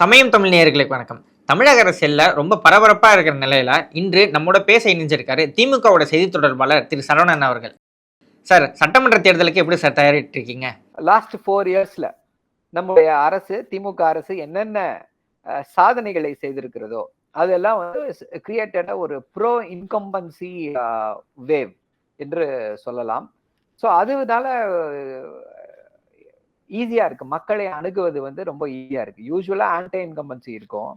சமயம் தமிழ் நேயர்களுக்கு வணக்கம். தமிழக அரசியல்ல ரொம்ப பரபரப்பா இருக்கிற நிலையில இன்று நம்மோட பேச இணைஞ்சிருக்காரு திமுகவோட செய்தி தொடர்பாளர் திரு சரவணன் அவர்கள். சார் சட்டமன்ற தேர்தலுக்கு எப்படி சார் தயாரிட்டு இருக்கீங்க லாஸ்ட் ஃபோர் இயர்ஸ்ல நம்முடைய அரசு திமுக அரசு என்னென்ன சாதனைகளை செய்திருக்கிறதோ அதெல்லாம் வந்து கிரியேட்டட் ஒரு ப்ரோ இன்கம்பன்சி வேவ் என்று சொல்லலாம். ஸோ அதனால ஈஸியா இருக்கு. மக்களை அணுகுவது வந்து ரொம்ப ஈஸியா இருக்கு. யூஸ்வலா ஆன்டி இன்கம்பன்சி இருக்கும்.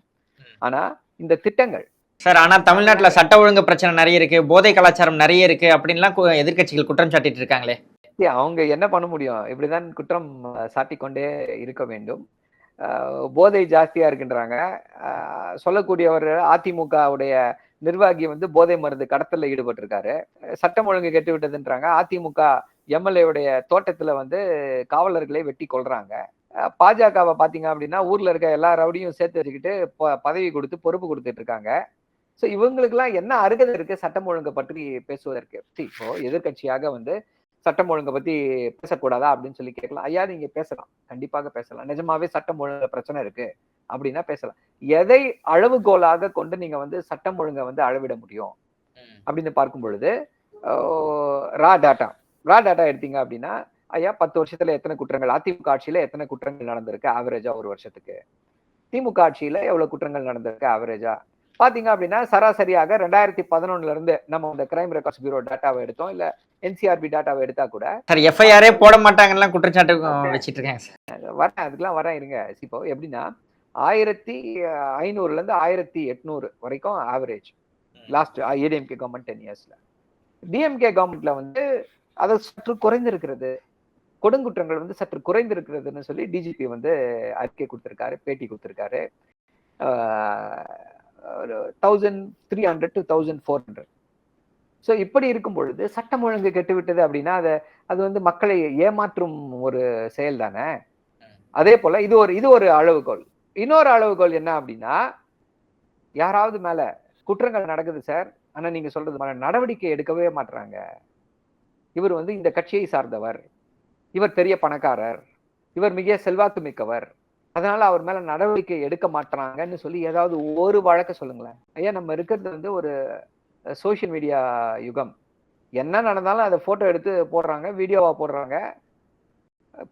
ஆனா இந்த திட்டங்கள். சார் ஆனா தமிழ்நாட்டுல சட்ட ஒழுங்கு பிரச்சனை நிறைய இருக்கு. போதை கலாச்சாரம் நிறைய இருக்கு அப்படின்லாம் எதிர்க்கட்சிகள் குற்றம் சாட்டிட்டு இருக்காங்களே? அவங்க என்ன பண்ண முடியும்? இப்படிதான் குற்றம் சாட்டிக் கொண்டே இருக்க வேண்டும். போதை ஜாஸ்தியா இருக்கின்றாங்க. சொல்லக்கூடியவர் அதிமுகவுடைய நிர்வாகி வந்து போதை மருந்து கடத்தல்ல ஈடுபட்டிருக்காரு. சட்டம் ஒழுங்கு கெட்டு விட்டதுன்றாங்க அதிமுக எம்எல்ஏவுடைய தோட்டத்துல வந்து காவலர்களை வெட்டி கொள்றாங்க பாஜகவை பாத்தீங்க அப்படின்னா ஊர்ல இருக்க எல்லா ரவுடியும் சேர்த்து வச்சுக்கிட்டு பதவி கொடுத்து பொறுப்பு கொடுத்துட்டு இருக்காங்க. ஸோ இவங்களுக்கெல்லாம் என்ன அருகதை இருக்கு? சட்டம் ஒழுங்கை பற்றி பேசுவதற்கு. இப்போ எதிர்க்கட்சியாக வந்து சட்டம் ஒழுங்கை பத்தி பேசக்கூடாதா அப்படின்னு சொல்லி கேட்கலாம். ஐயா நீங்க பேசலாம். கண்டிப்பாக பேசலாம். நிஜமாவே சட்டம் ஒழுங்கு பிரச்சனை இருக்கு அப்படின்னா பேசலாம். எதை அளவுகோலாக கொண்டு நீங்க வந்து சட்டம் ஒழுங்கை வந்து அளவிட முடியும்? அப்படின்னு பார்க்கும் பொழுது ரா டாட்டா. ரா டாட்டா எடுத்தீங்க அப்படின்னா ஐயா பத்து வருஷத்துல எத்தனை குற்றங்கள்? அதிமுக ஆட்சியில எத்தனை குற்றங்கள் நடந்திருக்கு ஆவரேஜா ஒரு வருஷத்துக்கு? திமுக ஆட்சியில எவ்வளவு குற்றங்கள் நடந்திருக்கு ஆவரேஜா பாத்தீங்க அப்படின்னா சராசரியாக ரெண்டாயிரத்தி பதினொன்னுல இருந்து நம்ம இந்த கிரைம் ரெக்கார்ட்ஸ் பியூரோ டேட்டாவை எடுத்தோம். இல்ல என்சிஆர்பி டேட்டாவை எடுத்தா கூட சார் எஃப்ஐஆரே போட மாட்டாங்கலாம் குற்றச்சாட்டு வச்சிட்டு இருக்காங்க சார். வரேன் அதுக்கெல்லாம் வரேன் இருங்க. இப்போ எப்படின்னா ஆயிரத்தி ஐநூறுல இருந்து ஆயிரத்தி எட்நூறு வரைக்கும் average last ADMK government ten இயர்ஸ்ல டிஎம்கே கவர்மெண்ட்ல வந்து அது சற்று குறைந்திருக்கிறது. கொடுங்குற்றங்கள் வந்து சற்று குறைந்திருக்கிறதுன்னு சொல்லி டிஜிபி வந்து அறிக்கை கொடுத்திருக்காரு பேட்டி கொடுத்திருக்காரு. Thousand three hundred to thousand four hundred so இப்படி இருக்கும் பொழுது சட்டம் ஒழுங்கு கெட்டுவிட்டது அப்படின்னா அதை அது வந்து மக்களை ஏமாற்றும் ஒரு செயல் தானே? அதே போல இது ஒரு இது ஒரு அளவுகோல். இன்னொரு அளவுகோல் என்ன அப்படின்னா யாராவது மேல குற்றங்கள் நடக்குது சார் ஆனா நீங்க சொல்றது மேலே நடவடிக்கை எடுக்கவே மாட்டுறாங்க இவர் வந்து இந்த கட்சியை சார்ந்தவர். இவர் பெரிய பணக்காரர். இவர் மிக செல்வாக்கு மிக்கவர் அதனால அவர் மேல நடவடிக்கை எடுக்க மாட்டாங்கன்னு சொல்லி ஏதாவது ஒரு வழக்க சொல்லுங்களேன். ஐயா நம்ம இருக்கிறது வந்து ஒரு சோஷியல் மீடியா யுகம். என்ன நடந்தாலும் அதை போட்டோ எடுத்து போடுறாங்க வீடியோவா போடுறாங்க.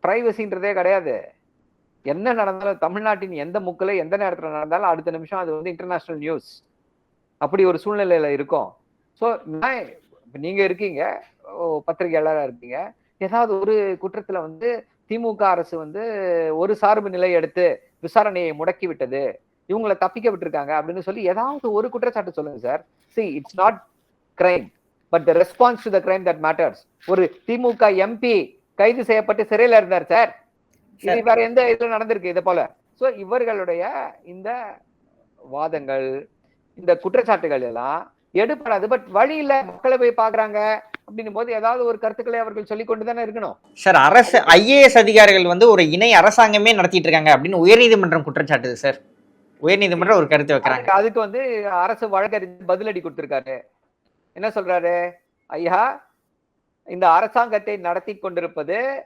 பிரைவசின்றதே கிடையாது. என்ன நடந்தாலும் தமிழ்நாட்டின் எந்த முக்கில் எந்த நேரத்தில் நடந்தாலும் அடுத்த நிமிஷம் அது வந்து இன்டர்நேஷ்னல் நியூஸ் அப்படி ஒரு சூழ்நிலையில இருக்கும். ஸோ நான் இப்ப நீங்க இருக்கீங்க ஓ, பத்திரிகையாளரா இருக்கீங்க ஏதாவது ஒரு குற்றத்துல வந்து திமுக அரசு வந்து ஒரு சார்பு நிலை எடுத்து விசாரணையை முடக்கி விட்டது இவங்களை தப்பிக்க விட்டுருக்காங்க அப்படின்னு சொல்லி ஏதாவது ஒரு குற்றச்சாட்டு சொல்லுங்க sir. See it's not crime but the response to the crime that matters ஒரு திமுக எம்பி கைது செய்யப்பட்டு சிறையில இருந்தார் சார். இது வேற எந்த இதுல நடந்திருக்கு இது போல? சோ இவர்களுடைய இந்த வாதங்கள் இந்த குற்றச்சாட்டுகள் எல்லாம் எடுப்படாது பட் வழி இல்ல மக்களை போய் பாக்குறாங்க அப்படின்னும் போது ஏதாவது ஒரு கருத்துக்களை அவர்கள் சொல்லிக் கொண்டுதானே இருக்கணும். சார் அரசு ஐஏஎஸ் அதிகாரிகள் வந்து ஒரு இணை அரசாங்கமே நடத்திட்டு இருக்காங்க அப்படின்னு உயர்நீதிமன்றம் குற்றச்சாட்டுது சார் உயர்நீதிமன்றம் ஒரு கருத்து வைக்கிறாங்க. அதுக்கு அதுக்கு வந்து அரசு வழக்கறிஞர் பதிலடி கொடுத்திருக்காரு. என்ன சொல்றாரு? ஐயா இந்த அரசாங்கத்தை நடத்தி கொண்டிருப்பது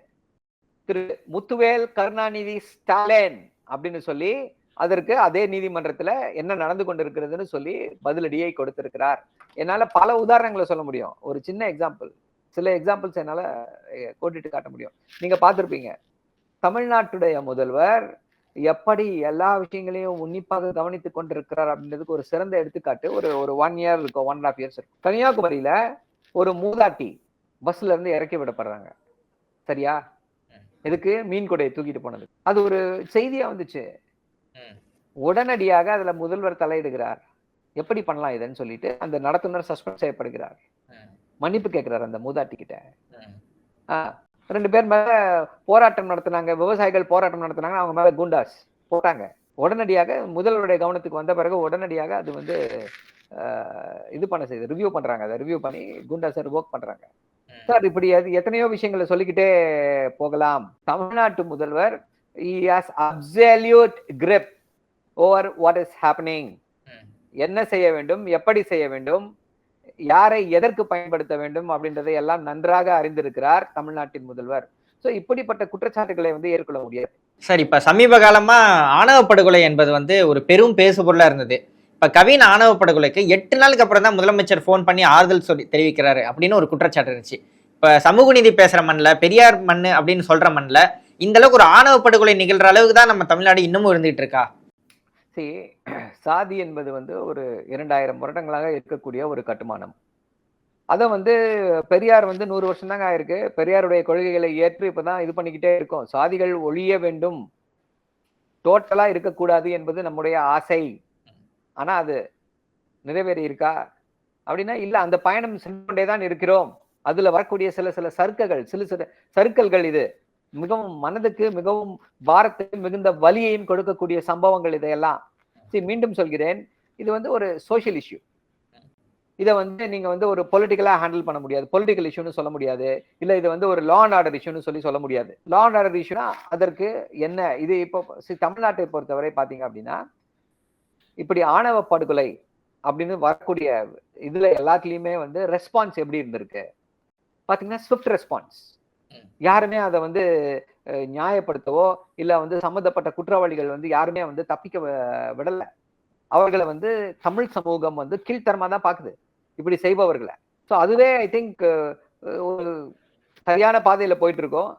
திரு முத்துவேல் கருணாநிதி ஸ்டாலின் அப்படின்னு சொல்லி அதற்கு அதே நீதிமன்றத்துல என்ன நடந்து கொண்டிருக்கிறதுன்னு சொல்லி பதிலடியை கொடுத்திருக்கிறார். என்னால பல உதாரணங்களை சொல்ல முடியும். ஒரு சின்ன எக்ஸாம்பிள் சில எக்ஸாம்பிள்ஸ் என்னால அஹ், கோடிட்டு காட்ட முடியும். நீங்க பார்த்திருப்பீங்க. தமிழ்நாட்டுடைய முதல்வர் எப்படி எல்லா விஷயங்களையும் உன்னிப்பாக கவனித்துக் கொண்டிருக்கிறார் அப்படின்றதுக்கு ஒரு சிறந்த எடுத்துக்காட்டு ஒரு ஒரு ஒன் இயர் இருக்கும் ஒன் அண்ட் ஆஃப் இயர்ஸ் இருக்கும் கன்னியாகுமரியில ஒரு மூதாட்டி பஸ்ல இருந்து இறக்கி விடப்படுறாங்க. சரியா? எதுக்கு? மீன் கொடையை தூக்கிட்டு போனது அது ஒரு செய்தியா வந்துச்சு. உடனடியாக அதுல முதல்வர் தலையிடுகிறார். எப்படி பண்ணலாம் இதுன்னு சொல்லிட்டு அந்த நடத்துனர் சஸ்பெண்ட் செய்யப்படுகிறார். மன்னிப்பு கேட்கிறார் அந்த மூதாட்டி கிட்ட. ரெண்டு பேர் மேல போராட்டம் நடத்துனாங்க விவசாயிகள் போராட்டம் நடத்துனாங்க அவங்க மேல குண்டாஸ் போட்டாங்க. உடனடியாக முதல்வருடைய கவனத்துக்கு வந்த பிறகு உடனடியாக அது வந்து இது பண்ண செய்யுது ரிவ்யூ பண்றாங்க. அதை ரிவ்யூ பண்ணி குண்டாஸை ரிவோக் பண்றாங்க. சார் இப்படி அது எத்தனையோ விஷயங்களை சொல்லிக்கிட்டே போகலாம். தமிழ்நாட்டு முதல்வர் has absolute grip over what is happening என்ன செய்ய வேண்டும்? எப்படி செய்ய வேண்டும்? யாரை எதற்கு பயன்படுத்த வேண்டும்? அப்படின்றதை எல்லாம் நன்றாக அறிந்திருக்கிறார் தமிழ்நாட்டின் முதல்வர். சோ இப்படிப்பட்ட குற்றச்சாட்டுகளை வந்து ஏற்கொள்ள முடியாது. சார் இப்ப சமீப காலமா ஆணவ படுகொலை என்பது வந்து ஒரு பெரும் பேசுபொருளா இருந்தது. இப்ப கவின் ஆணவ படுகொலைக்கு எட்டு நாளுக்கு அப்புறம் தான் முதலமைச்சர் ஃபோன் பண்ணி ஆறுதல் சொல்லி தெரிவிக்கிறாரு அப்படின்னு ஒரு குற்றச்சாட்டு இருந்துச்சு. இப்ப சமூக நீதி பேசுற மண்ணில் பெரியார் மண்ணு அப்படின்னு சொல்ற மண்ணில் இந்த அளவுக்கு ஒரு ஆணவ படுகொலை நிகழ்ற அளவுக்கு தான் நம்ம தமிழ்நாடு இன்னமும் இருந்துகிட்டு இருக்கா see சாதி என்பது வந்து ஒரு இரண்டாயிரம் வருடங்களாக இருக்கக்கூடிய ஒரு கட்டுமானம். அதை வந்து பெரியார் வந்து நூறு வருஷம் தாங்க ஆயிருக்கு. பெரியாருடைய கொள்கைகளை ஏற்று இப்பதான் இது பண்ணிக்கிட்டே இருக்கோம். சாதிகள் ஒழிய வேண்டும். டோட்டலா இருக்கக்கூடாது என்பது நம்முடைய ஆசை. ஆனா அது நிறைவேறி இருக்கா அப்படின்னா இல்ல அந்த பயணம் சென்று கொண்டே தான் இருக்கிறோம். அதுல வரக்கூடிய சில சில சறுக்குகள் சில சில சறுக்கல்கள் இது. மிகவும் மனதுக்கு மிகவும் பாரத்தை மிகுந்த வலியையும் கொடுக்கக்கூடிய சம்பவங்கள் இதையெல்லாம். சரி மீண்டும் சொல்கிறேன். இது வந்து ஒரு சோஷியல் இஷ்யூ இதை வந்து நீங்க வந்து ஒரு பொலிட்டிக்கலாக ஹேண்டில் பண்ண முடியாது. பொலிட்டிக்கல் இஷ்யூன்னு சொல்ல முடியாது. இல்லை இது வந்து ஒரு லா அண்ட் ஆர்டர் இஷ்யூன்னு சொல்லி சொல்ல முடியாது. லா அண்ட் ஆர்டர் இஷ்யூனா அதற்கு என்ன? இது இப்போ தமிழ்நாட்டை பொறுத்தவரை பார்த்தீங்க அப்படின்னா இப்படி ஆணவ படுகொலை அப்படின்னு வரக்கூடிய இதுல எல்லாத்துலேயுமே வந்து ரெஸ்பான்ஸ் எப்படி இருந்திருக்கு? பார்த்தீங்கன்னா ஸ்விஃப்ட் ரெஸ்பான்ஸ் யாருமே அதை வந்து நியாயப்படுத்தவோ இல்ல வந்து சம்மந்தப்பட்ட குற்றவாளிகள் வந்து யாருமே வந்து தப்பிக்க விடல. அவர்களை வந்து தமிழ் சமூகம் வந்து கீழ்த்தரமா தான் பாக்குது. இப்படி செய்பவர்களை. ஸோ அதுவே ஐ திங்க் ஒரு சரியான பாதையில போயிட்டு இருக்கோம்.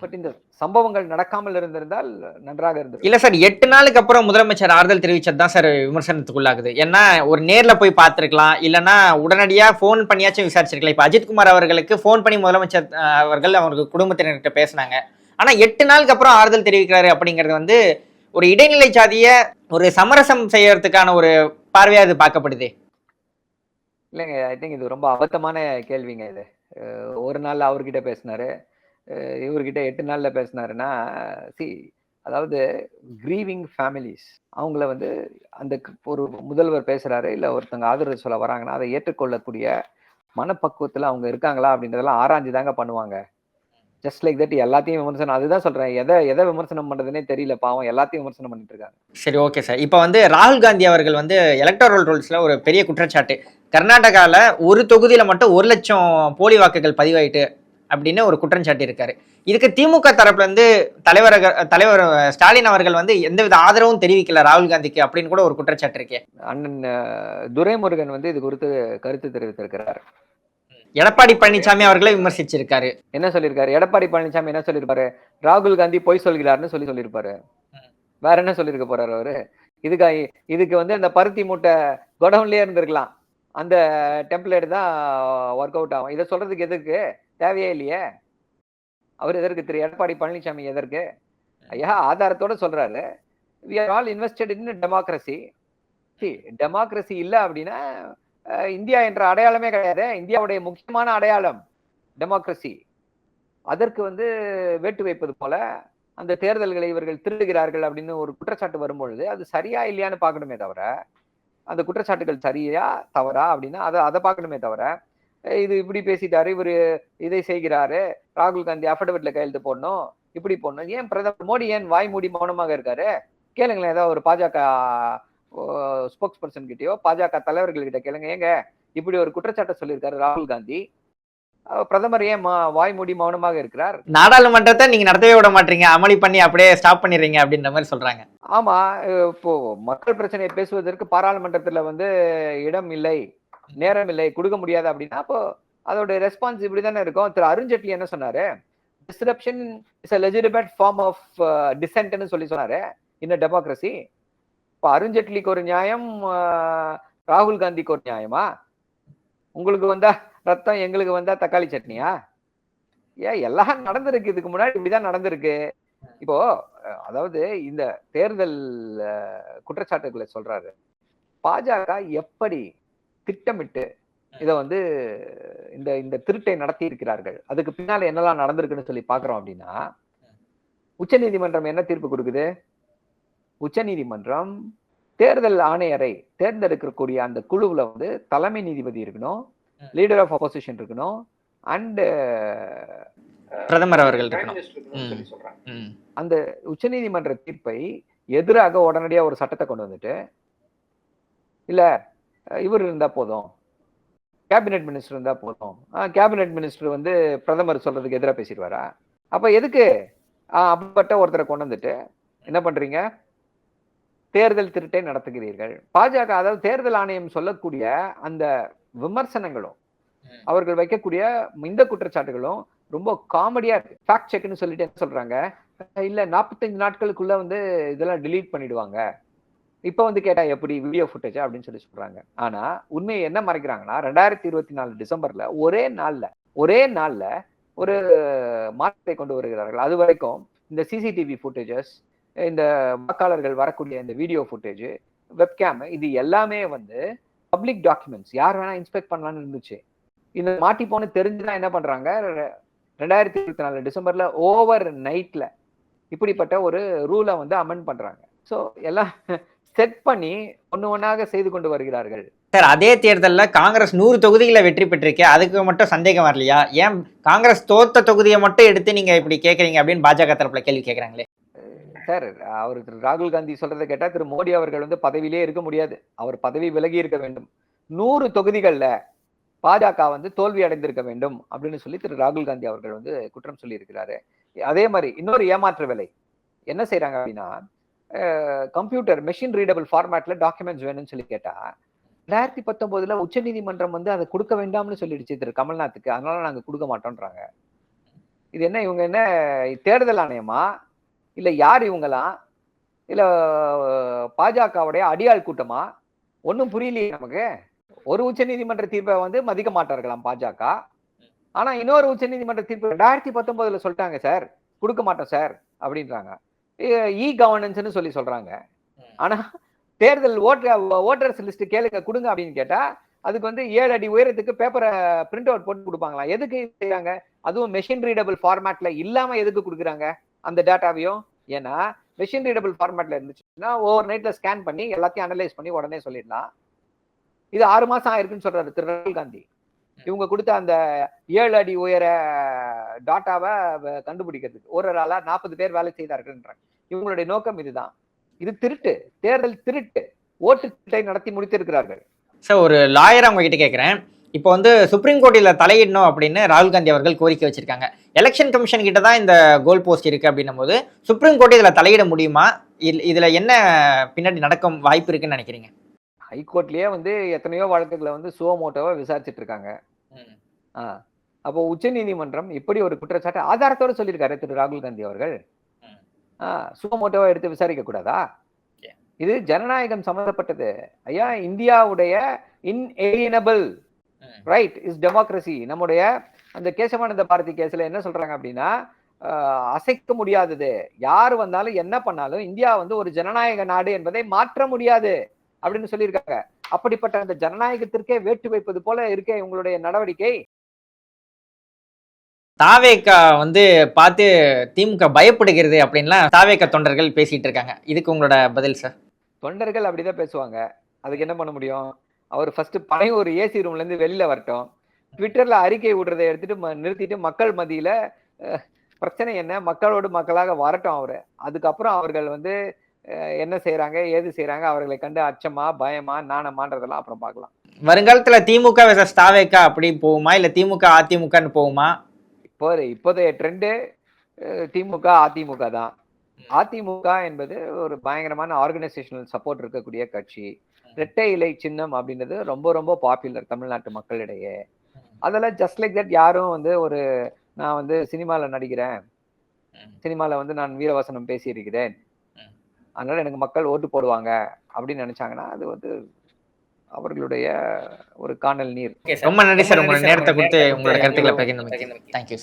பட் இந்த சம்பவங்கள் நடக்காமல் இருந்திருந்தால் நன்றாக இருந்தது இல்ல சார் எட்டு நாளுக்கு அப்புறம் முதலமைச்சர் ஆறுதல் தெரிவிச்சது தான் சார் விமர்சனத்துக்குள்ளாகுது. ஏன்னா ஒரு நேர்ல போய் பார்த்திருக்கலாம் இல்லைன்னா உடனடியா ஃபோன் பண்ணியாச்சும் விசாரிச்சிருக்கலாம். இப்ப அஜித்குமார் அவர்களுக்கு ஃபோன் பண்ணி முதலமைச்சர் அவர்கள் அவருக்கு குடும்பத்தினர்கிட்ட பேசினாங்க. ஆனா எட்டு நாளுக்கு அப்புறம் ஆறுதல் தெரிவிக்கிறாரு அப்படிங்கிறது வந்து ஒரு இடைநிலை சாதிய ஒரு சமரசம் செய்யறதுக்கான ஒரு பார்வையா அது பார்க்கப்படுது. இல்லைங்க ஐ திங்க் இது ரொம்ப அபத்தமான கேள்விங்க இது. ஒரு நாள் அவர்கிட்ட பேசினாரு. இவர்கிட்ட எட்டு நாளில் பேசினாருன்னா சி அதாவது கிரீவிங் ஃபேமிலிஸ் அவங்கள வந்து அந்த ஒரு முதல்வர் பேசுகிறாரு இல்லை ஒருத்தங்க ஆதரவு சொல்ல வராங்கன்னா அதை ஏற்றுக்கொள்ளக்கூடிய மனப்பக்குவத்தில் அவங்க இருக்காங்களா அப்படின்றதெல்லாம் ஆராய்ஞ்சு தாங்க பண்ணுவாங்க. ஜஸ்ட் லைக் தட் எல்லாத்தையும் விமர்சனம் அதுதான் சொல்றேன். எதை எதை விமர்சனம் பண்றதுனே தெரியல பாவம் எல்லாத்தையும் விமர்சனம் பண்ணிட்டு இருக்காங்க. சரி ஓகே சார் இப்போ வந்து ராகுல் காந்தி அவர்கள் வந்து எலக்டோரல் ரூல்ஸ்ல ஒரு பெரிய குற்றச்சாட்டு. கர்நாடகாவில் ஒரு தொகுதியில் மட்டும் ஒரு லட்சம் போலி வாக்குகள் பதிவாயிட்டு அப்படின்னு ஒரு குற்றச்சாட்டு இருக்காரு இதுக்கு திமுக தரப்புல இருந்து தலைவர் தலைவர் ஸ்டாலின் அவர்கள் வந்து எந்தவித ஆதரவும் தெரிவிக்கல ராகுல் காந்திக்கு அப்படின்னு கூட ஒரு குற்றச்சாட்டு இருக்கே அண்ணன் துரைமுருகன் வந்து இது குறித்து கருத்து தெரிவித்திருக்கிறார். எடப்பாடி பழனிசாமி அவர்களை விமர்சிச்சிருக்காரு. என்ன சொல்லியிருக்காரு? எடப்பாடி பழனிசாமி என்ன சொல்லியிருப்பாரு? ராகுல் காந்தி பொய் சொல்கிறார்னு சொல்லி சொல்லியிருப்பாரு. வேற என்ன சொல்லியிருக்க போறாரு அவரு? இதுக்கு இதுக்கு வந்து அந்த பருத்தி மூட்டை குடவுன்லயே இருந்திருக்கலாம். அந்த டெம்ப்ளேட் தான் ஒர்க் அவுட் ஆகும். இதை சொல்றதுக்கு எதுக்கு? தேவையே இல்லையே? அவர் எதற்கு? திரு எடப்பாடி பழனிசாமி எதற்கு? ஐயா ஆதாரத்தோட சொல்றாரு. We are all invested in democracy democracy இல்லை அப்படின்னா இந்தியா என்ற அடையாளமே கிடையாது. இந்தியாவுடைய முக்கியமான அடையாளம் டெமோக்ரஸி அதற்கு வந்து வேட்டு வைப்பது போல அந்த தேர்தல்களை இவர்கள் திருடுகிறார்கள் அப்படின்னு ஒரு குற்றச்சாட்டு வரும்பொழுது அது சரியா இல்லையான்னு பார்க்கணுமே தவிர அந்த குற்றச்சாட்டுகள் சரியா தவறா அப்படின்னா அதை அதை பார்க்கணுமே தவிர இது இப்படி பேசிட்டாரு இவர் இதை செய்கிறாரு. ராகுல் காந்தி அஃபிடவிட்ல கையெழுத்து போடணும் இப்படி போடணும். ஏன் பிரதமர் மோடி ஏன் வாய் மூடி மௌனமாக இருக்காரு? கேளுங்களேன் ஏதாவது ஒரு பாஜக ஸ்போக்ஸ் பர்சன் கிட்டயோ பாஜக தலைவர்கள் கிட்ட கேளுங்க. ஏங்க இப்படி ஒரு குற்றச்சாட்டை சொல்லியிருக்காரு ராகுல் காந்தி. பிரதமர் ஏன் வாய் மூடி மௌனமாக இருக்கிறார்? நாடாளுமன்றத்தை நீங்க நடத்தவே விட மாட்டீங்க. அமளி பண்ணி அப்படியே ஸ்டாப் பண்ணிடுறீங்க அப்படின்ற மாதிரி சொல்றாங்க. ஆமா இப்போ மக்கள் பிரச்சனையை பேசுவதற்கு பாராளுமன்றத்துல வந்து இடம் இல்லை. நேரம் இல்லை கொடுக்க முடியாது அப்படின்னா அப்போ அதோட ரெஸ்பான்ஸ் இப்படி தானே இருக்கும். திரு அருண்ஜேட்லி என்ன சொன்னாரு? Disruption is a லெஜிடிமேட் form of டிசென்ட்னு சொல்லி சொன்னாரு. இந்த டெமோக்ரஸி இப்போ அருண்ஜேட்லிக்கு ஒரு நியாயம் ராகுல் காந்திக்கு ஒரு நியாயமா? உங்களுக்கு வந்தா ரத்தம் எங்களுக்கு வந்தா தக்காளி சட்னியா? ஏன் எல்லாம் நடந்திருக்கு. இதுக்கு முன்னாடி இப்படிதான் நடந்திருக்கு. இப்போ அதாவது இந்த தேர்தல் குற்றச்சாட்டுகளை சொல்றாரு. பாஜக எப்படி திட்டமிட்டு இதை வந்து இந்த இந்த திருட்டை நடத்தி இருக்கிறார்கள். அதுக்கு பின்னால என்னெல்லாம் நடந்திருக்குன்னு சொல்லி பாக்குறோம் அப்படின்னா உச்சநீதிமன்றம் என்ன தீர்ப்பு கொடுக்குது? உச்சநீதிமன்றம் தேர்தல் ஆணையரை தேர்ந்தெடுக்கக்கூடிய அந்த குழுவுல வந்து தலைமை நீதிபதி இருக்கணும். லீடர் ஆஃப் அப்போசிஷன் இருக்கணும் அண்ட் பிரதமர் அவர்கள். அந்த உச்சநீதிமன்ற தீர்ப்பை எதிராக உடனடியா ஒரு சட்டத்தை கொண்டு வந்துட்டு இல்ல இவர் இருந்தா போதும். கேபினெட் மினிஸ்டர் இருந்தா போதும். கேபினெட் மினிஸ்டர் வந்து பிரதமர் சொல்றதுக்கு எதிராக பேசிடுவாரா? அப்ப எதுக்கு? அப்படிப்பட்ட ஒருத்தரை கொண்டு வந்துட்டு என்ன பண்றீங்க? தேர்தல் திருட்டை நடத்துகிறீர்கள். பாஜக அதாவது தேர்தல் ஆணையம் சொல்லக்கூடிய அந்த விமர்சனங்களும். அவர்கள் வைக்கக்கூடிய இந்த குற்றச்சாட்டுகளும் ரொம்ப காமெடியா இருக்கு. ஃபேக்ட் செக்னு சொல்லிட்டு என்ன சொல்றாங்க? இல்ல நாற்பத்தஞ்சு நாட்களுக்குள்ள வந்து இதெல்லாம் delete பண்ணிடுவாங்க. இப்போ வந்து கேட்டா எப்படி வீடியோ ஃபுட்டேஜ் அப்படின்னு சொல்லி சொல்றாங்க. ஆனா உண்மையை என்ன மறைக்கிறாங்கன்னா ரெண்டாயிரத்தி இருபத்தி நாலு டிசம்பர்ல ஒரே நாள்ல ஒரே நாள்ல ஒரு மாற்றத்தை கொண்டு வருகிறார்கள். அது வரைக்கும் இந்த சிசிடிவி ஃபுட்டேஜஸ் இந்த வாக்காளர்கள் வரக்கூடிய இந்த வீடியோ ஃபுட்டேஜ் வெப்கேம் இது எல்லாமே வந்து பப்ளிக் டாக்குமெண்ட்ஸ் யார் வேணா இன்ஸ்பெக்ட் பண்ணலாம்னு இருந்துச்சு. இந்த மாட்டி போன தெரிஞ்சுதான் என்ன பண்றாங்க? ரெ- ரெண்டாயிரத்தி இருபத்தி நாலு டிசம்பர்ல ஓவர் நைட்ல இப்படிப்பட்ட ஒரு ரூலை வந்து அமெண்ட் பண்றாங்க. ஸோ எல்லாம் செட் பண்ணி ஒண்ணு ஒண்ணாக செய்து கொண்டு வருகிறார்கள். சார் அதே தேர்தல்ல காங்கிரஸ் நூறு தொகுதிகளை வெற்றி பெற்றிருக்கு. அதுக்கு மட்டும் சந்தேகம் வரலையா? ஏன் காங்கிரஸ் தோத்த தொகுதியை மட்டும் எடுத்து நீங்க இப்படி கேக்குறீங்க அப்படின்னு பாஜக தரப்புல கேள்வி கேக்குறாங்களே? சார் அவர் திரு ராகுல் காந்தி சொல்றதை கேட்டா திரு மோடி அவர்கள் வந்து பதவியிலே இருக்க முடியாது. அவர் பதவி விலகி இருக்க வேண்டும். நூறு தொகுதிகள்ல பாஜக வந்து தோல்வி அடைந்திருக்க வேண்டும் அப்படின்னு சொல்லி திரு ராகுல் காந்தி அவர்கள் வந்து குற்றம் சொல்லி இருக்கிறாரு அதே மாதிரி இன்னொரு ஏமாற்று வேலை. என்ன செய்றாங்க அப்படின்னா கம்ப்யூட்டர் மெஷின் ரீடபிள் ஃபார்மேட்ல டாக்குமெண்ட்ஸ் வேணும்னு சொல்லி கேட்டா ரெண்டாயிரத்தி பத்தொன்பதுல உச்சநீதிமன்றம் வந்து அதை கொடுக்க வேண்டாம்னு சொல்லிடுச்சு திரு கமல்நாத்துக்கு. அதனால நாங்க கொடுக்க மாட்டோம்ன்றாங்க இது என்ன இவங்க என்ன தேர்தல் ஆணையமா? இல்ல யார் இவங்கலாம் இல்ல பாஜகவுடைய அடியாள் கூட்டமா? ஒன்றும் புரியலையே நமக்கு. ஒரு உச்சநீதிமன்ற தீர்ப்பை வந்து மதிக்க மாட்டார்களாம் பாஜக. ஆனா இன்னொரு உச்சநீதிமன்ற தீர்ப்பு ரெண்டாயிரத்தி பத்தொன்பதுல சொல்லிட்டாங்க சார் கொடுக்க மாட்டோம் சார் அப்படின்றாங்க. இ கவர்னன்ஸ்னு சொல்லி சொல்றாங்க. ஆனா தேர்தல் ஓட்டர் ஓட்டர்ஸ் லிஸ்ட் கேளுங்க கொடுங்க அப்படின்னு கேட்டா அதுக்கு வந்து ஏழு அடி உயரத்துக்கு பேப்பரை பிரிண்ட் அவுட் போட்டு கொடுப்பாங்களாம். எதுக்கு செய்றாங்க? அதுவும் மெஷின் ரீடபிள் ஃபார்மேட்ல இல்லாம எதுக்கு கொடுக்குறாங்க அந்த டேட்டாவையும் ஏன்னா மெஷின் ரீடபிள் ஃபார்மேட்ல இருந்துச்சுன்னா ஓவர் நைட்ல ஸ்கேன் பண்ணி எல்லாத்தையும் அனலைஸ் பண்ணி உடனே சொல்லிடலாம். இது ஆறு மாசம் ஆயிருக்குன்னு சொல்றாரு திரு ராகுல் காந்தி இவங்க கொடுத்த அந்த ஏழு அடி உயர டாட்டாவை கண்டுபிடிக்கிறதுக்கு ஒரு ஆளா நாற்பது பேர் வேலை செய்தார்கள்ன்றாங்க. இவங்களுடைய நோக்கம் இதுதான். இது திருட்டு தேர்தல் திருட்டு. ஓட்டு திருட்டை நடத்தி முடித்திருக்கிறார்கள். சார் ஒரு லாயர் அவங்க கிட்ட கேட்குறேன் இப்போ வந்து சுப்ரீம் கோர்ட்டில் தலையிடணும் அப்படின்னு ராகுல் காந்தி அவர்கள் கோரிக்கை வச்சிருக்காங்க. எலெக்ஷன் கமிஷன் கிட்ட தான் இந்த கோல் போஸ்ட் இருக்கு அப்படின்னும் போது சுப்ரீம் கோர்ட் இதில் தலையிட முடியுமா? இதுல என்ன பின்னாடி நடக்கும் வாய்ப்பு இருக்குன்னு நினைக்கிறீங்க? ஹைகோர்ட்லயே வந்து எத்தனையோ வழக்குகளை வந்து சுவமோட்டோவை விசாரிச்சுட்டு இருக்காங்க. அப்போ உச்சநீதிமன்றம் இப்படி ஒரு குற்றச்சாட்டு ஆதாரத்தோட சொல்லியிருக்காரு திரு ராகுல் காந்தி அவர்கள். சுவமோட்டோவை எடுத்து விசாரிக்க கூடாதா. இது ஜனநாயகம் சம்பந்தப்பட்டது. ஐயா இந்தியாவுடைய இன்ஏலியனபிள் ரைட் இஸ் டெமோக்ரஸி நம்முடைய அந்த கேசவானந்த பாரதி கேஸ்ல என்ன சொல்றாங்க அப்படின்னா அசைக்க முடியாதது. யார் வந்தாலும் என்ன பண்ணாலும் இந்தியா வந்து ஒரு ஜனநாயக நாடு என்பதை மாற்ற முடியாது அப்படின்னு சொல்லியிருக்காங்க. அப்படிப்பட்ட அந்த ஜனநாயகத்திற்கே வேட்டு வைப்பது போல இருக்கே உங்களுடைய நடவடிக்கை. தாவேக்கா வந்து பார்த்து திமுக பயப்படுகிறது அப்படின்லாம் தாவேக்கா தொண்டர்கள் பேசிட்டு இருக்காங்க. இதுக்கு உங்களோட பதில் சார் தொண்டர்கள் அப்படிதான் பேசுவாங்க. அதுக்கு என்ன பண்ண முடியும்? அவர் ஃபர்ஸ்ட் பழைய ஒரு ஏசி ரூம்ல இருந்து வெளியில வரட்டும். ட்விட்டர்ல அறிக்கை விடுறதை எடுத்துட்டு நிறுத்திட்டு மக்கள் மத்தியில பிரச்சனை என்ன? மக்களோடு மக்களாக வரட்டும் அவரு. அதுக்கப்புறம் அவர்கள் வந்து என்ன செய்றாங்க? ஏது செய்றாங்க? அவர்களை கண்டு அச்சமா பயமா நாணமான்றதெல்லாம் அப்புறம் பார்க்கலாம். வருங்காலத்துல திமுக தாவேக்கா அப்படி போகுமா? இல்ல திமுக அதிமுகன்னு போகுமா? இப்போ இப்போதைய ட்ரெண்டு திமுக அதிமுக தான். அதிமுக என்பது ஒரு பயங்கரமான ஆர்கனைசேஷனல் சப்போர்ட் இருக்கக்கூடிய கட்சி. இரட்டை இலை சின்னம் அப்படின்றது ரொம்ப ரொம்ப பாப்புலர் தமிழ்நாட்டு மக்களிடையே. அதெல்லாம் ஜஸ்ட் லைக் தட் யாரும் வந்து ஒரு நான் வந்து சினிமால நடிக்கிறேன். சினிமால வந்து நான் வீரவசனம் பேசியிருக்கிறேன். அதனால எனக்கு மக்கள் ஓட்டு போடுவாங்க அப்படின்னு நினைச்சாங்கன்னா அது வந்து அவர்களுடைய ஒரு காணல் நீர். ரொம்ப நன்றி சார் உங்களோட நேரத்தை கொடுத்து உங்களோட கருத்துக்களை பகிர்ந்து தேங்க்யூ